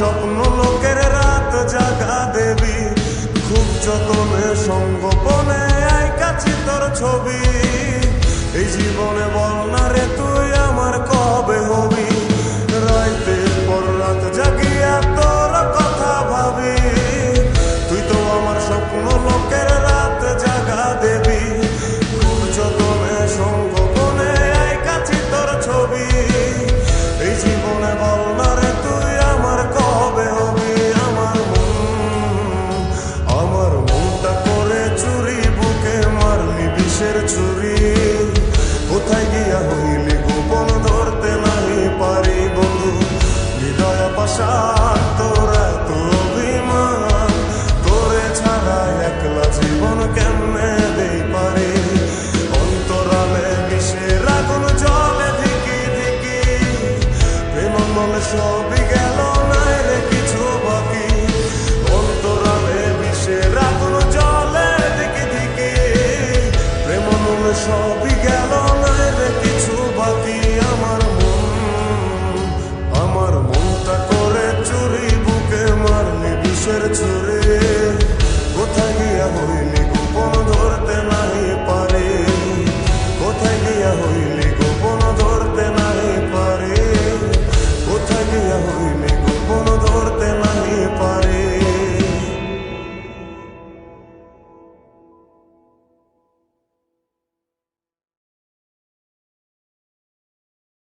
স্বপ্ন লোকের রাত জাগা দেবী। খুব যতনে সঙ্গোপনে আইকাছি তোর ছবি। এই জীবনে বল না চুরি। কোথায় গিয়া গোপন ধরতে নাই পারি বন্ধু? হৃদয় পাশা তোরা তো অভিমান। তোরে ছাড়া একলা জীবন দেই পারি? জলে territory